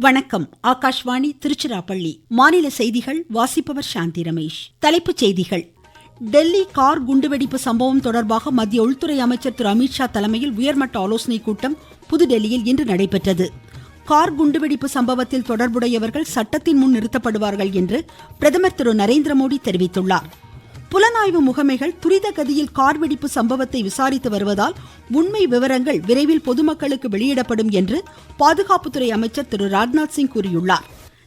வணக்கம். ஆகாஷ்வாணி திருச்சிராப்பள்ளி. மாநில செய்திகள் வாசிப்பவர் சாந்தி ரமேஷ். தலைப்புச் செய்திகள். டெல்லி கார் குண்டுவெடிப்பு சம்பவம் தொடர்பாக மத்திய உள்துறை அமைச்சர் திரு அமித்ஷா தலைமையில் உயர்மட்ட ஆலோசனைக் கூட்டம் புதுடெல்லியில் இன்று நடைபெற்றது. கார் குண்டுவெடிப்பு சம்பவத்தில் தொடர்புடையவர்கள் சட்டத்தின் முன் நிறுத்தப்படுவார்கள் என்று பிரதமர் திரு நரேந்திர மோடி தெரிவித்துள்ளார். புலனாய்வு முகமைகள் துரித கதியில் கார் வெடிப்பு சம்பவத்தை விசாரித்து வருவதால் உண்மை விவரங்கள் விரைவில் பொதுமக்களுக்கு வெளியிடப்படும் என்று பாதுகாப்புத்துறை அமைச்சர் திரு ராஜ்நாத் சிங் கூறியுள்ளார்.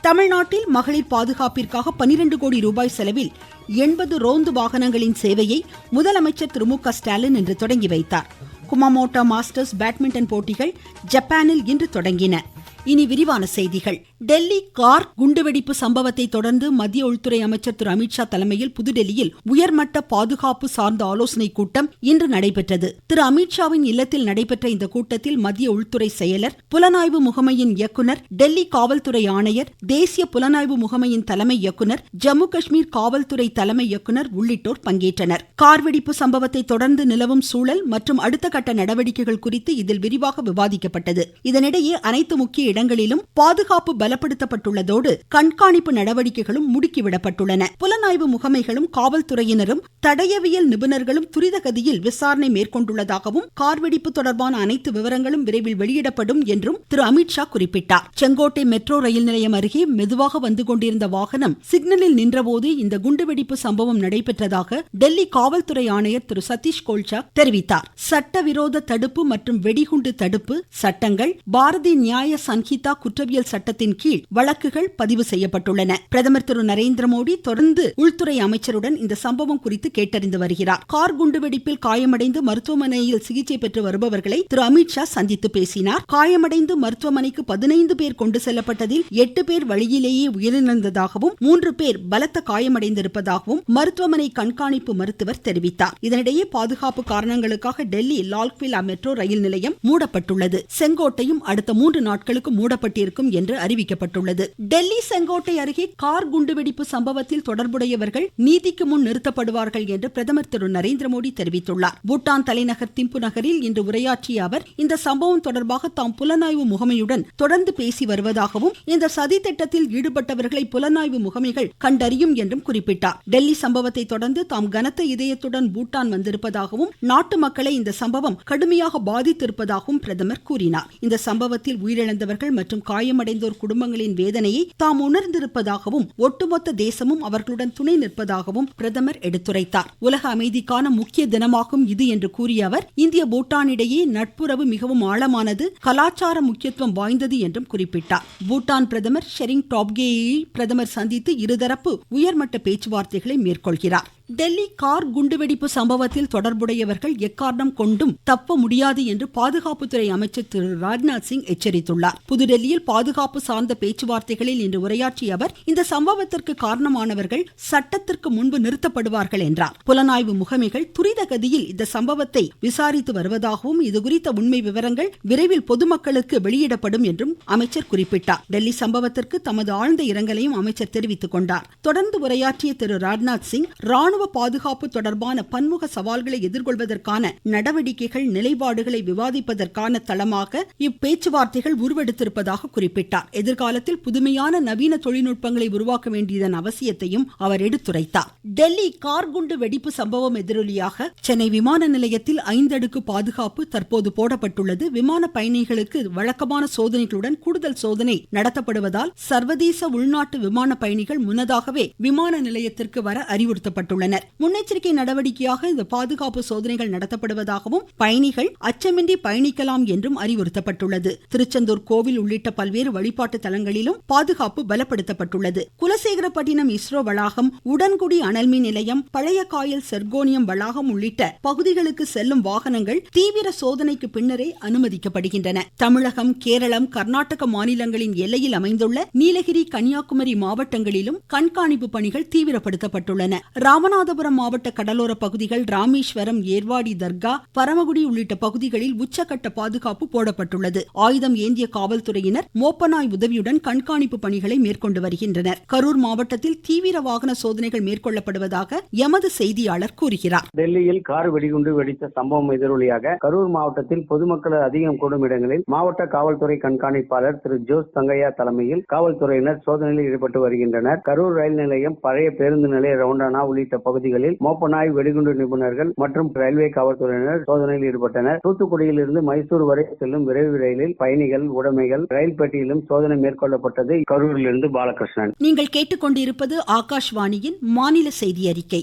தமிழ்நாட்டில் மகளிர் பாதுகாப்பிற்காக பனிரெண்டு கோடி ரூபாய் செலவில் எண்பது ரோந்து வாகனங்களின் சேவையை முதலமைச்சர் திரு மு க ஸ்டாலின் இன்று தொடங்கி வைத்தார். குமாமோட்டா மாஸ்டர்ஸ் பேட்மிண்டன் போட்டிகள் ஜப்பானில் இன்று தொடங்கின. இனி விரிவான செய்திகள். டெல்லி கார் குண்டுவெடிப்பு சம்பவத்தை தொடர்ந்து மத்திய உள்துறை அமைச்சர் திரு அமித்ஷா தலைமையில் புதுடெல்லியில் உயர்மட்ட பாதுகாப்பு சார்ந்த ஆலோசனை கூட்டம் இன்று நடைபெற்றது. திரு அமித்ஷாவின் இல்லத்தில் நடைபெற்ற இந்த கூட்டத்தில் மத்திய உள்துறை செயலர் புலனாய்வு முகமையின் இயக்குனர் டெல்லி காவல்துறை ஆணையர் தேசிய புலனாய்வு முகமையின் தலைமை இயக்குனர் ஜம்மு காஷ்மீர் காவல்துறை தலைமை இயக்குனர் உள்ளிட்டோர் பங்கேற்றனர். கார் வெடிப்பு சம்பவத்தை தொடர்ந்து நிலவும் சூழல் மற்றும் அடுத்த கட்ட நடவடிக்கைகள் குறித்து இதில் விரிவாக விவாதிக்கப்பட்டது. இதனிடையே அனைத்து முக்கிய இடங்களிலும் பாதுகாப்பு பலப்படுத்தப்பட்டுள்ளதோடு கண்காணிப்பு நடவடிக்கைகளும் முடுக்கிவிடப்பட்டுள்ளன. புலனாய்வு முகமைகளும் காவல்துறையினரும் தடயவியல் நிபுணர்களும் துரித கதியில் விசாரணை மேற்கொண்டுள்ளதாகவும் கார்வெடிப்பு தொடர்பான அனைத்து விவரங்களும் விரைவில் வெளியிடப்படும் என்றும் திரு அமித்ஷா குறிப்பிட்டார். செங்கோட்டை மெட்ரோ ரயில் நிலையம் அருகே மெதுவாக வந்து கொண்டிருந்த வாகனம் சிக்னலில் நின்றபோது இந்த குண்டுவெடிப்பு சம்பவம் நடைபெற்றதாக டெல்லி காவல்துறை ஆணையர் திரு சதீஷ் கோல்சா தெரிவித்தார். சட்டவிரோத தடுப்பு மற்றும் வெடிகுண்டு தடுப்பு சட்டங்கள் பாரதி நியாய சன்ஹிதா குற்றவியல் சட்டத்தின் கீழ் வழக்குகள் பதிவு செய்யப்பட்டுள்ளன. பிரதமர் திரு நரேந்திர மோடி தொடர்ந்து உள்துறை அமைச்சருடன் இந்த சம்பவம் குறித்து கேட்டறிந்து வருகிறார். கார் குண்டுவெடிப்பில் காயமடைந்து மருத்துவமனையில் சிகிச்சை பெற்று வருபவர்களை திரு அமித்ஷா சந்தித்து பேசினார். காயமடைந்து மருத்துவமனைக்கு பதினைந்து பேர் கொண்டு செல்லப்பட்டதில் எட்டு பேர் வழியிலேயே உயிரிழந்ததாகவும் மூன்று பேர் பலத்த காயமடைந்திருப்பதாகவும் மருத்துவமனை கண்காணிப்பு மருத்துவர் தெரிவித்தார். இதனிடையே பாதுகாப்பு காரணங்களுக்காக டெல்லி லால்குவிலா மெட்ரோ ரயில் நிலையம் மூடப்பட்டுள்ளது. செங்கோட்டையும் அடுத்த மூன்று நாட்களுக்கு மூடப்பட்டிருக்கும் என்று அறிவிக்கப்பட்டுள்ளது. டெல்லி செங்கோட்டை அருகே கார் குண்டுவெடிப்பு சம்பவத்தில் தொடர்புடையவர்கள் நீதிக்கு முன் நிறுத்தப்படுவார்கள் என்று பிரதமர் திரு நரேந்திர மோடி தெரிவித்துள்ளார். பூட்டான் தலைநகர் திம்பு நகரில் இன்று உரையாற்றிய அவர் இந்த சம்பவம் தொடர்பாக தாம் புலனாய்வு முகமையுடன் தொடர்ந்து பேசி வருவதாகவும் இந்த சதி திட்டத்தில் ஈடுபட்டவர்களை புலனாய்வு முகமைகள் கண்டறியும் என்றும் குறிப்பிட்டார். டெல்லி சம்பவத்தை தொடர்ந்து தாம் கனத்த இதயத்துடன் பூட்டான் வந்திருப்பதாகவும் நாட்டு மக்களை இந்த சம்பவம் கடுமையாக பாதித்திருப்பதாகவும் பிரதமர் கூறினார். இந்த சம்பவத்தில் உயிரிழந்தவர்கள் மற்றும் காயமடைந்தோர் குடும்பங்களின் வேதனையை தாம் உணர்ந்திருப்பதாகவும் ஒட்டுமொத்த தேசமும் அவர்களுடன் துணை நிற்பதாகவும் பிரதமர் எடுத்துரைத்தார். உலக அமைதிக்கான முக்கிய தினமாகும் இது என்று கூறிய அவர் இந்திய பூட்டான் இடையே நட்புறவு மிகவும் ஆழமானது கலாச்சார முக்கியத்துவம் வாய்ந்தது என்றும் குறிப்பிட்டார். பூட்டான் பிரதமர் ஷெரிங் டாப்கேயை பிரதமர் சந்தித்து இருதரப்பு உயர்மட்ட பேச்சுவார்த்தைகளை மேற்கொள்கிறார். டெல்லி கார் குண்டுவெடிப்பு சம்பவத்தில் தொடர்புடையவர்கள் எக்காரணம் கொண்டும் தப்ப முடியாது என்று பாதுகாப்புத்துறை அமைச்சர் திரு ராஜ்நாத் சிங் எச்சரித்துள்ளார். புதுடெல்லியில் பாதுகாப்பு சார்ந்த பேச்சுவார்த்தைகளில் இன்று உரையாற்றிய அவர் இந்த சம்பவத்திற்கு காரணமானவர்கள் சட்டத்திற்கு முன்பு நிறுத்தப்படுவார்கள் என்றார். புலனாய்வு முகமைகள் துரித கதியில் இந்த சம்பவத்தை விசாரித்து வருவதாகவும் இதுகுறித்த உண்மை விவரங்கள் விரைவில் பொதுமக்களுக்கு வெளியிடப்படும் என்றும் அமைச்சர் குறிப்பிட்டார். டெல்லி சம்பவத்திற்கு தமது ஆழ்ந்த இரங்கலையும் அமைச்சர் தெரிவித்துக் கொண்டார். தொடர்ந்து உரையாற்றிய திரு ராஜ்நாத் சிங் ராணுவ பாதுகாப்பு தொடர்பான பன்முக சவால்களை எதிர்கொள்வதற்கான நடவடிக்கைகள் நிலைப்பாடுகளை விவாதிப்பதற்கான தளமாக இப்பேச்சுவார்த்தைகள் உருவெடுத்திருப்பதாக குறிப்பிட்டார். எதிர்காலத்தில் புதுமையான நவீன தொழில்நுட்பங்களை உருவாக்க வேண்டியதன் அவசியத்தையும் அவர் எடுத்துரைத்தார். டெல்லி கார் குண்டு வெடிப்பு சம்பவம் எதிரொலியாக சென்னை விமான நிலையத்தில் ஐந்தடுக்கு பாதுகாப்பு தற்போது போடப்பட்டுள்ளது. விமான பயணிகளுக்கு வழக்கமான சோதனைகளுடன் கூடுதல் சோதனை நடத்தப்படுவதால் சர்வதேச உள்நாட்டு விமான பயணிகள் முன்னதாகவே விமான நிலையத்திற்கு வர அறிவுறுத்தப்பட்டுள்ளனர் முன்னெச்சரிக்கை நடவடிக்கையாக இந்த பாதுகாப்பு சோதனைகள் நடத்தப்படுவதாகவும் பயணிகள் அச்சமின்றி பயணிக்கலாம் என்றும் அறிவுறுத்தப்பட்டுள்ளது. திருச்செந்தூர் கோவில் உள்ளிட்ட பல்வேறு வழிபாட்டு தலங்களிலும் பாதுகாப்பு பலப்படுத்தப்பட்டுள்ளது. குலசேகரப்பட்டினம் இஸ்ரோ வளாகம் உடன்குடி அனல்மின் நிலையம் பழைய காயல் செர்கோனியம் வளாகம் உள்ளிட்ட பகுதிகளுக்கு செல்லும் வாகனங்கள் தீவிர சோதனைக்கு பின்னரே அனுமதிக்கப்படுகின்றன. தமிழகம் கேரளம் கர்நாடக மாநிலங்களின் எல்லையில் அமைந்துள்ள நீலகிரி கன்னியாகுமரி மாவட்டங்களிலும் கண்காணிப்பு பணிகள் தீவிரப்படுத்தப்பட்டுள்ளன. ராமன் ராமநாதபுரம் மாவட்ட கடலோர பகுதிகள் ராமேஸ்வரம் ஏர்வாடி தர்கா பரமக்குடி உள்ளிட்ட பகுதிகளில் உச்சகட்ட பாதுகாப்பு போடப்பட்டுள்ளது. ஆயுதம் ஏந்திய காவல்துறையினர் மோப்பநாய் உதவியுடன் கண்காணிப்பு பணிகளை மேற்கொண்டு வருகின்றனர். கரூர் மாவட்டத்தில் தீவிர வாகன சோதனைகள் மேற்கொள்ளப்படுவதாக எமது செய்தியாளர் கூறுகிறார். டெல்லியில் கார் வெடிகுண்டு வெடித்த சம்பவம் எதிரொலியாக கரூர் மாவட்டத்தில் பொதுமக்கள் அதிகம் கூடும் இடங்களில் மாவட்ட காவல்துறை கண்காணிப்பாளர் திரு ஜோஸ் தங்கையா தலைமையில் காவல்துறையினர் சோதனையில் ஈடுபட்டு வருகின்றனர். கரூர் ரயில் நிலையம் பழைய பேருந்து நிலைய ரவுண்டானா உள்ளிட்ட பகுதிகளில் மோப்பநாய் வெடிகுண்டு நிபுணர்கள் மற்றும் ரயில்வே காவல்துறையினர் சோதனையில் ஈடுபட்டனர். தூத்துக்குடியில் இருந்து மைசூர் வரை செல்லும் விரைவு ரயிலில் பயணிகள் உடைமைகள் ரயில் பெட்டியிலும் சோதனை மேற்கொள்ளப்பட்டது. கரூரிலிருந்து பாலகிருஷ்ணன். நீங்கள் கேட்டுக்கொண்டிருப்பது ஆகாஷ்வாணியின் மாநில செய்தி அறிக்கை.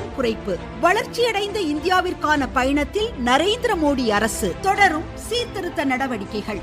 குறைப்பு. வளர்ச்சியடைந்த இந்தியாவிற்கான பயணத்தில் நரேந்திர மோடி அரசு தொடரும் சீர்திருத்த நடவடிக்கைகள்.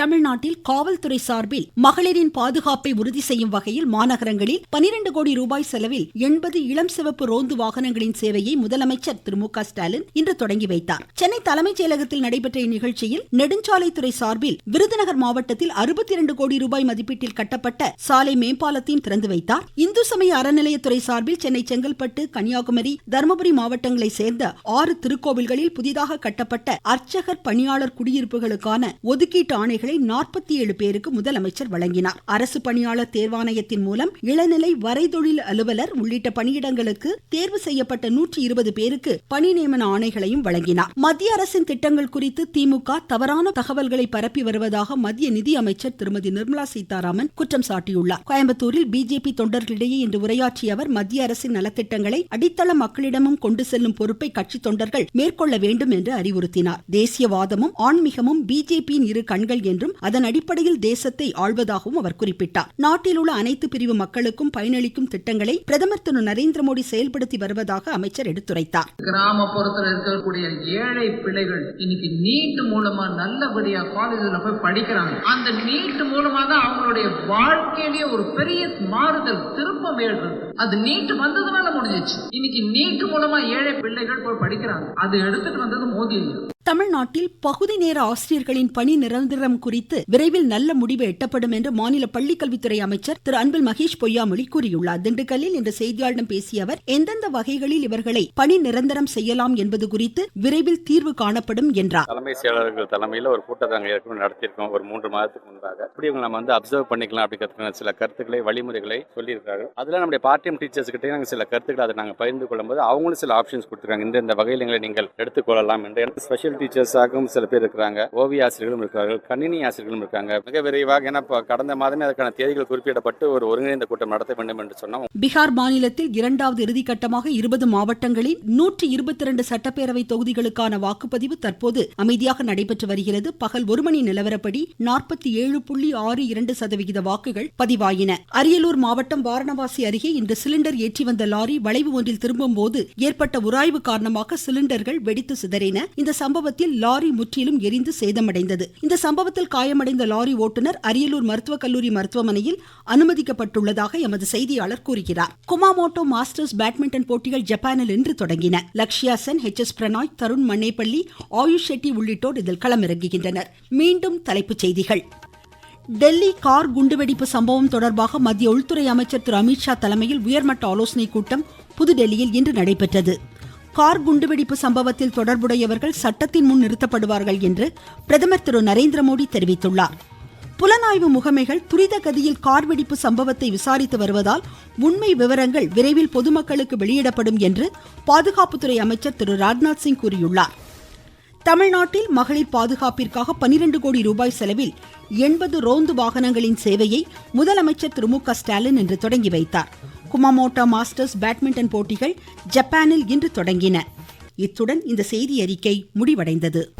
தமிழ்நாட்டில் காவல்துறை சார்பில் மகளிரின் பாதுகாப்பை உறுதி செய்யும் வகையில் மாநகரங்களில் பனிரெண்டு கோடி ரூபாய் செலவில் எண்பது இளம் சிவப்பு ரோந்து வாகனங்களின் சேவையை முதலமைச்சர் திரு மு ஸ்டாலின் இன்று தொடங்கி வைத்தார். சென்னை தலைமைச் செயலகத்தில் நடைபெற்ற இந்நிகழ்ச்சியில் நெடுஞ்சாலைத்துறை சார்பில் விருதுநகர் மாவட்டத்தில் அறுபத்தி இரண்டு கோடி ரூபாய் மதிப்பீட்டில் கட்டப்பட்ட சாலை மேம்பாலத்தையும் திறந்து வைத்தார். இந்து சமய அறநிலையத்துறை சார்பில் சென்னை செங்கல்பட்டு கன்னியாகுமரி தருமபுரி மாவட்டங்களைச் சேர்ந்த ஆறு திருக்கோவில்களில் புதிதாக கட்டப்பட்ட அர்ச்சகர் பணியாளர் குடியிருப்புகளுக்கான ஒதுக்கீட்டு ஆணைகளை நாற்பத்தி ஏழு பேருக்கு முதலமைச்சர் வழங்கினார். அரசு பணியாளர் தேர்வாணையத்தின் மூலம் இளநிலை வரைதொழில் அலுவலர் உள்ளிட்ட பணியிடங்களுக்கு தேர்வு செய்யப்பட்ட நூற்றி இருபது பேருக்கு பணி நியமன ஆணைகளையும் வழங்கினார். மத்திய அரசின் திட்டங்கள் குறித்து திமுக தவறான தகவல்களை பரப்பி வருவதாக மத்திய நிதி அமைச்சர் திருமதி நிர்மலா சீதாராமன் குற்றம் சாட்டியுள்ளார். கோயம்புத்தூரில் பிஜேபி தொண்டர்களிடையே இன்று உரையாற்றிய அவர் மத்திய அரசின் நலத்திட்டங்களை அடித்தள மக்களிடமும் கொண்டு செல்லும் பொறுப்பை கட்சி தொண்டர்கள் மேற்கொள்ள வேண்டும் என்று அறிவுறுத்தினார். தேசியவாதமும் ஆன்மீகமும் பிஜேபியின் இரு கண்கள் என்று என்றும் அதன் அடிப்படையில் தேசத்தை ஆள்வதாகவும் அவர் குறிப்பிட்டார். நாட்டில் உள்ள அனைத்து பிரிவு மக்களுக்கும் பயனளிக்கும் திட்டங்களை பிரதமர் திரு நரேந்திரமோடி செயல்படுத்தி வருவதாக அமைச்சர் எடுத்துரைத்தார். கிராமப்புறத்தில் இருக்கக்கூடிய ஏழை பிள்ளைகள் இன்னைக்கு நீட் மூலமா நல்லபடியா காலேஜில் போய் படிக்கிறாங்க. அந்த நீட் மூலமா தான் அவங்களுடைய வாழ்க்கையிலேயே ஒரு பெரிய மாறுதல் திருப்பம் ஏற்படுது. அது நீட் வந்ததுனால முடிஞ்சிச்சு. இன்னைக்கு நீட் மூலமா ஏழை பிள்ளைகள் போய் படிக்கிறாங்க. அது எடுத்துட்டு வந்தது மோடி இல்லையா தமிழ்நாட்டில் பகுதி நேர ஆசிரியர்களின் பணி நிரந்தரம் குறித்து விரைவில் நல்ல முடிவு எட்டப்படும் என்று மாநில பள்ளிக்கல்வித்துறை அமைச்சர் திரு அன்பில் மகேஷ் பொய்யாமொழி கூறியுள்ளார். திண்டுக்கல்லில் இன்று செய்தியாளர்களிடம் பேசிய அவர் எந்தெந்த வகைகளில் இவர்களை பணி நிரந்தரம் செய்யலாம் என்பது குறித்து விரைவில் தீர்வு காணப்படும் என்றார். தலைமை செயலாளர்கள் தலைமையில் ஒரு கூட்டத்தை நாங்கள் ஏற்கனவே நடத்தியிருக்கோம். ஒரு மூன்று மாதத்துக்கு முன்பாக. இப்படி நம்ம வந்து அப்சர்வ் பண்ணிக்கலாம் அப்படிங்கிறதுக்கான சில கருத்துக்களை வழிமுறைகளை சொல்லியிருக்காங்க அதில் நம்முடைய பார்ட் டைம் டீச்சர்ஸ்கிட்டே நாங்கள் சில கருத்துக்களை அதை நாங்கள் பகிர்ந்து கொள்ளும்போது அவங்களும் சில ஆப்ஷன்ஸ் கொடுத்துருக்காங்க. இந்த இந்த வகையில் எங்களை நீங்கள் எடுத்துக்கொள்ளலாம் என்று. ஸ்பெஷல் டீச்சர்ஸாகவும் சில பேர் இருக்கிறாங்க. ஓவிய ஆசிரியர்களும் இருக்கிறார்கள். கணினி ஆசிரியர்களும் இருக்காங்க. மிக விரைவாக ஏன்னா கடந்த மாதமே அதற்கான தேதிகள் குறிப்பிடப்பட்டு ஒரு ஒருங்கிணைந்த கூட்டம் நடத்த வேண்டும் என்று சொன்னோம். பீகார் மாநிலத்தில் இரண்டாவது இறுதிக்கட்டமாக இருபது மாவட்டங்களில் நூற்றி இருபத்தி இரண்டு சட்டப்பேரவை தொகுதிகளுக்கான வாக்குப்பதிவு தற்போது அமைதியாக நடைபெற்று வருகிறது. பகல் ஒரு மணி நிலவரப்படி நாற்பத்தி ஏழு புள்ளி ஆறு இரண்டு சதவிகித வாக்குகள் பதிவாயின. அரியலூர் மாவட்டம் வாரணவாசி அருகே இன்று சிலிண்டர் ஏற்றி வந்த லாரி வளைவு ஒன்றில் திரும்பும்போது ஏற்பட்ட உராய்வு காரணமாக சிலிண்டர்கள் வெடித்து சிதறின. இந்த சம்பவத்தில் லாரி முற்றிலும் எரிந்து சேதமடைந்தது. இந்த சம்பவத்தில் காயமடைந்த லாரி ஓட்டுநர் அரியலூர் மருத்துவக் கல்லூரி மருத்துவமனையில் அனுமதிக்கப்பட்டுள்ளதாக எமது செய்தியாளர் கூறுகிறார். குமாமோட்டோ மாஸ்டர்ஸ் பேட்மிண்டன் போட்டிகள் ஜப்பானில் இன்று தொடங்கின. Lakshya Sen H S. Prannoy Tarun Mannepalli Ayush Shetty உள்ளிட்டோர் இதில் களமிறங்குகின்றனர். மீண்டும் தலைப்புச் செய்திகள். டெல்லி கார் குண்டுவெடிப்பு சம்பவம் தொடர்பாக மத்திய உள்துறை அமைச்சர் திரு அமித்ஷா தலைமையில் உயர்மட்ட ஆலோசனைக் கூட்டம் புதுடெல்லியில் இன்று நடைபெற்றது. கார் குண்டுவெடிப்பு சம்பவத்தில் தொடர்புடையவர்கள் சட்டத்தின் முன் நிறுத்தப்படுவார்கள் என்று பிரதமர் திரு நரேந்திர மோடி தெரிவித்துள்ளார். புலனாய்வு முகமைகள் துரித கதியில் கார் வெடிப்பு சம்பவத்தை விசாரித்து வருவதால் உண்மை விவரங்கள் விரைவில் பொதுமக்களுக்கு வெளியிடப்படும் என்று பாதுகாப்புத்துறை அமைச்சர் திரு ராஜ்நாத் சிங் கூறியுள்ளார். தமிழ்நாட்டில் மகளிர் பாதுகாப்பிற்காக பனிரெண்டு கோடி ரூபாய் செலவில் எண்பது ரோந்து வாகனங்களின் சேவையை முதலமைச்சர் திரு மு க ஸ்டாலின் இன்று தொடங்கி வைத்தார். குமாமோட்டோ மாஸ்டர்ஸ் பேட்மிண்டன் போட்டிகள் ஜப்பானில் இன்று தொடங்கின. இத்துடன் இந்த செய்தி அறிக்கை முடிவடைந்தது.